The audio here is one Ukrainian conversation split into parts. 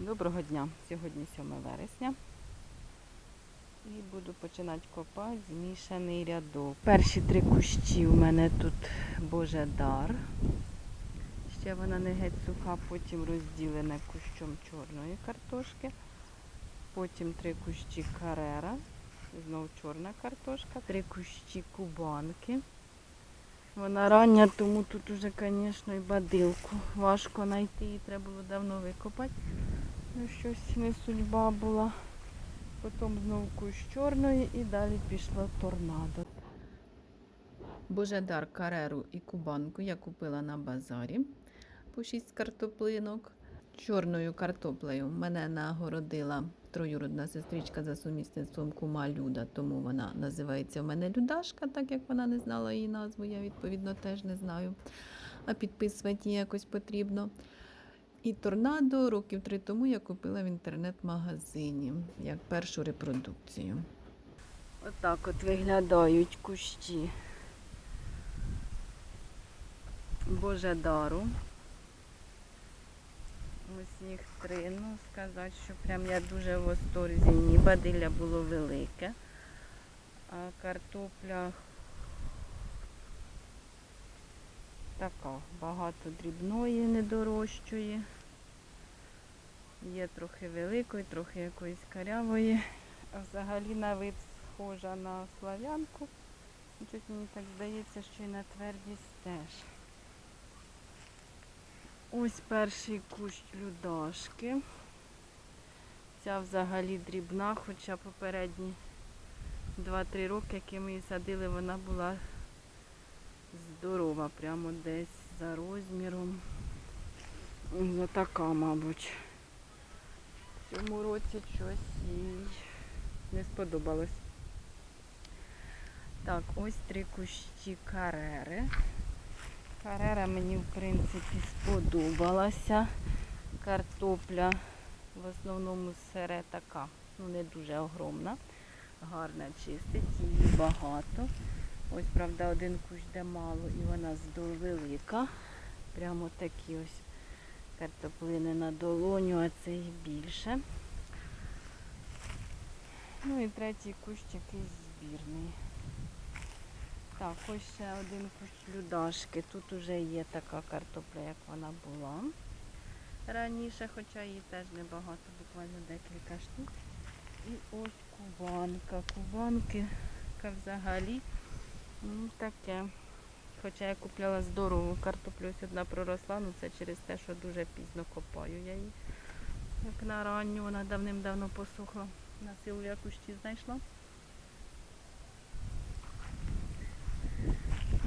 Доброго дня! Сьогодні 7 вересня. І буду починати копати змішаний рядок. Перші три кущі у мене тут Божедар. Ще вона не геть суха, потім розділена кущом чорної картошки. Потім три кущі карера. Знову чорна картошка. Три кущі кубанки. Вона рання, тому тут уже, звісно, і бадилку важко знайти. Її треба було давно викопати. Ну, щось не судьба була. Потім знову кущ чорної і далі пішло торнадо. Божедар, кареру і кубанку я купила на базарі по 6 картоплинок. Чорною картоплею мене нагородила троюродна сестричка за сумісництвом кума Люда, тому вона називається в мене Людашка, так як вона не знала її назву, я відповідно теж не знаю. А підписувати її якось потрібно. І торнадо років три тому я купила в інтернет-магазині як першу репродукцію. Отак от виглядають кущі Божедару. Ось їх три. Ну, сказати, що прям я дуже в восторзі. Ні, бадилля було велике. А картопля така, багато дрібної, недорожчої. Є трохи великої, трохи якоїсь карявої. А взагалі на вид схожа на слав'янку. Щось мені так здається, що і на твердість теж. Ось перший кущ людашки. Ця взагалі дрібна, хоча попередні 2-3 роки, які ми її садили, вона була здорова, прямо десь за розміром. За така, мабуть. В цьому році щось їй не сподобалось. Так, ось три кущі карери. Карера мені, в принципі, сподобалася. Картопля в основному сере така, ну не дуже огромна. Гарна чистить, її багато. Ось, правда, один кущ де мало і вона здоровелика. Прямо такі ось картоплини на долоню, а це і більше. Ну і третій кущ якийсь збірний. Так, ось ще один кущ людашки. Тут уже є така картопля, як вона була раніше, хоча її теж небагато, буквально декілька штук. І ось кубанка. Кубанки взагалі ну, таке. Хоча я купляла здорову картоплю, ось одна проросла, ну це через те, що дуже пізно копаю я її. Як на ранню, вона давним-давно посохла. На силу я кущі знайшла.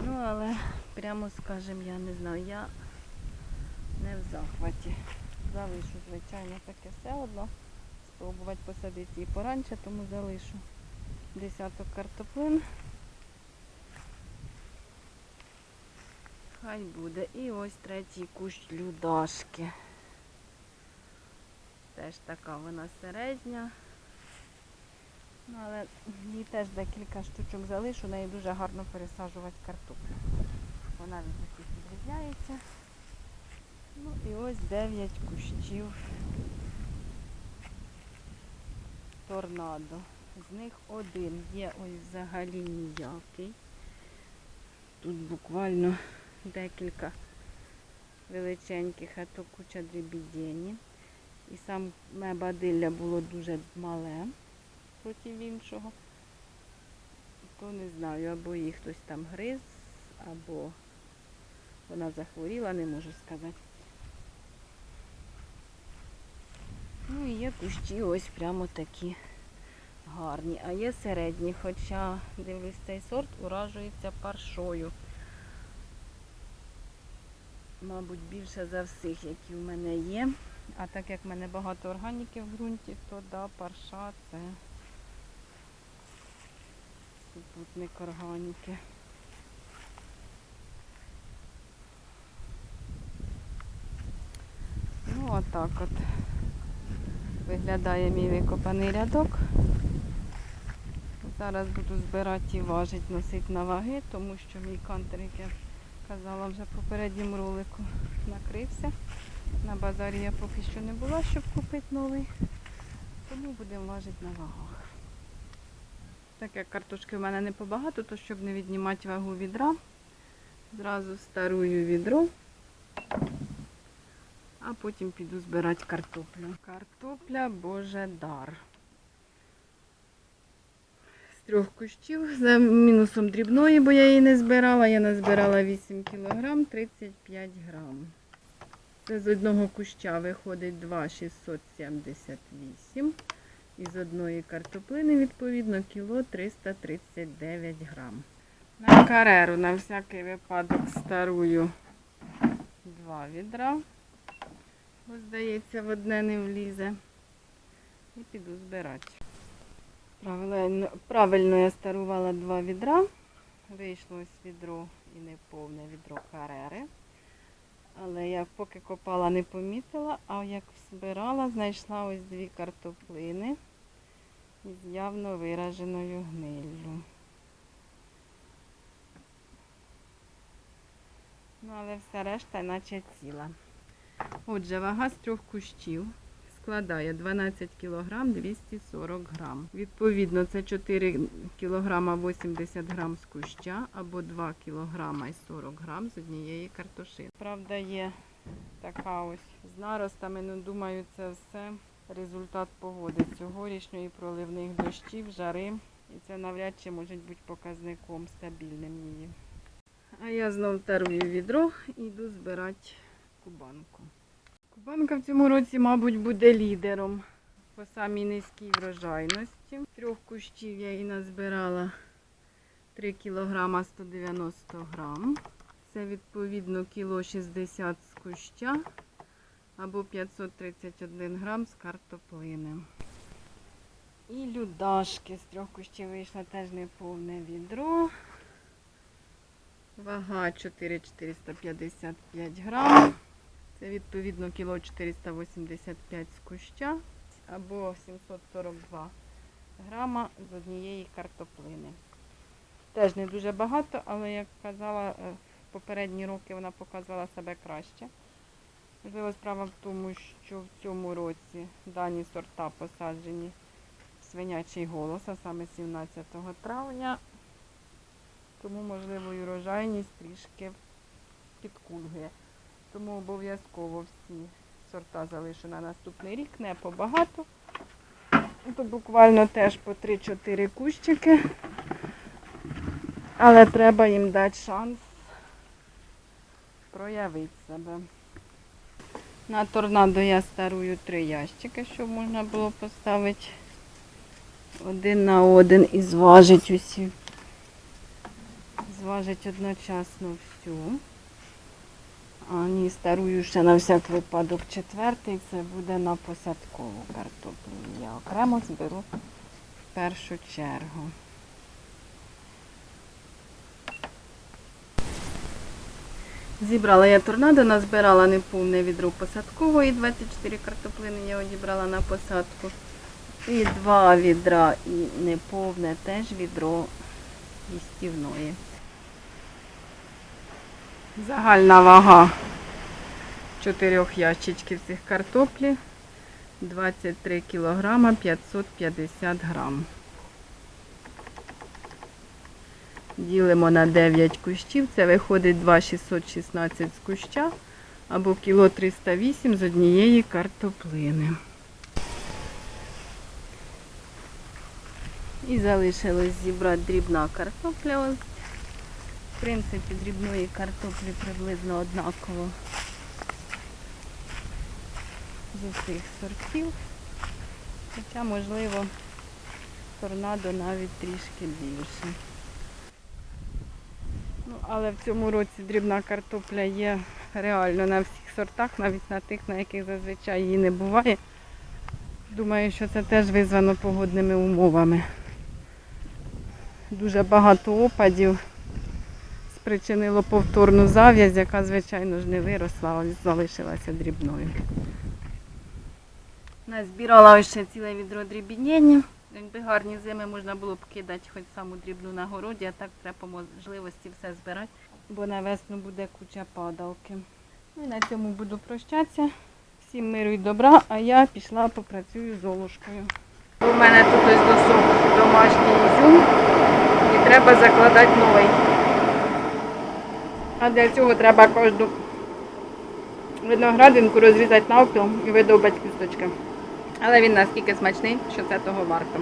Ну, але прямо скажем, я не знаю, я не в захваті. Залишу, звичайно, таке все одно. Спробувати посадити її пораньше, тому залишу десяток картоплин. Хай буде. І ось третій кущ людашки. Теж така вона середня. Ну, але їй теж декілька штучок залишу, неї дуже гарно пересаджувати картоплю. Вона від таких відрізняється. Ну і ось 9 кущів торнадо. З них один є ось взагалі ніякий. Тут буквально декілька величеньких, а то куча дрібідені. І саме бадилля було дуже мале проти іншого. То не знаю, або її хтось там гриз, або вона захворіла, не можу сказати. Ну і є кущі ось прямо такі гарні. А є середні, хоча дивлюсь цей сорт уражується паршою. Мабуть, більше за всіх, які в мене є. А так як в мене багато органіки в ґрунті, то да, парша це супутник органіки. Ну, отак от виглядає мій викопаний рядок. Зараз буду збирати і важити, носити на ваги, тому що мій кантер, як я казала вже в попередньому ролику, накрився На базарі я поки що не була, щоб купити новий. Тому будемо важити на вагах. Так як картошки в мене не побагато, то щоб не віднімати вагу відра, зразу старую відро, а потім піду збирати картоплю. Картопля Боже дар. Трьох кущів за мінусом дрібної, бо я її не збирала. Я назбирала 8 кг 35 грам. Це з одного куща виходить 2,678. І з одної картоплини, відповідно, кіло 339 грам. На кареру на всякий випадок старую два відра. Бо, здається, в одне не влізе. І піду збирати. Правильно, правильно я старувала два відра. Вийшло ось відро і неповне відро карери. Але я поки копала, не помітила, а як збирала, знайшла ось дві картоплини з явно вираженою гниллю. Ну, але все решта наче ціла. Отже, вага з трьох кущів складає 12 кг 240 грам. Відповідно, це 4 кг 80 грам з куща або 2 кг і 40 грам з однієї картошини. Правда, є така ось з наростами, ну думаю, це все результат погоди цьогорічної проливних дощів, жари. І це навряд чи може бути показником стабільним її. А я знов тарую відро і йду збирати кубанку. Кубанка в цьому році, мабуть, буде лідером по самій низькій врожайності. Трьох кущів я її назбирала 3 кг 190 грам. Це відповідно кіло 60 з куща або 531 грам з картоплини. І людашки з трьох кущів вийшло теж неповне відро. Вага 4,455 грам. Це відповідно кіло 485 з куща або 742 грама з однієї картоплини. Теж не дуже багато, але як казала, е, в попередні роки вона показала себе краще. Можливо, справа в тому, що в цьому році дані сорта посаджені в свинячий голос, а саме 17 травня. Тому, можливо, і урожайність трішки підкульгує. Тому обов'язково всі сорта залишу на наступний рік, не побагато. То буквально теж по 3-4 кущики. Але треба їм дати шанс проявити себе. На торнадо я старую три ящики, щоб можна було поставити один на один і зважити усі. Зважить одночасно всю. А ні, старую ще на всяк випадок четвертий, це буде на посадкову картоплю. Я окремо зберу в першу чергу. Зібрала я торнадо, назбирала неповне відро посадкової, 24 картоплини я одібрала на посадку. І два відра і неповне теж відро їстівної. Загальна вага чотирьох ящичків цих картоплі 23 кг 550 грам. Ділимо на 9 кущів, це виходить 2,616 з куща або кіло 308 з однієї картоплини. І залишилось зібрати дрібна картопля. В принципі, дрібної картоплі приблизно однаково з усіх сортів. Хоча, можливо, торнадо навіть трішки більше. Ну, але в цьому році дрібна картопля є реально на всіх сортах, навіть на тих, на яких зазвичай її не буває. Думаю, що це теж визвано погодними умовами. Дуже багато опадів спричинило повторну зав'язь, яка, звичайно ж, не виросла, а залишилася дрібною. Назбирала ще ціле відро дрібіння. Якби гарні зими можна було б кидати хоч саму дрібну на городі, а так треба по можливості все збирати, бо на весну буде куча падалки. Ну і на цьому буду прощатися. Всім миру і добра, а я пішла попрацюю з Золушкою. У мене тут ось досок домашній ізюм і треба закладати новий. А для цього треба кожну виноградинку розрізати навпіл і видовбати кісточки. Але він настільки смачний, що це того варто.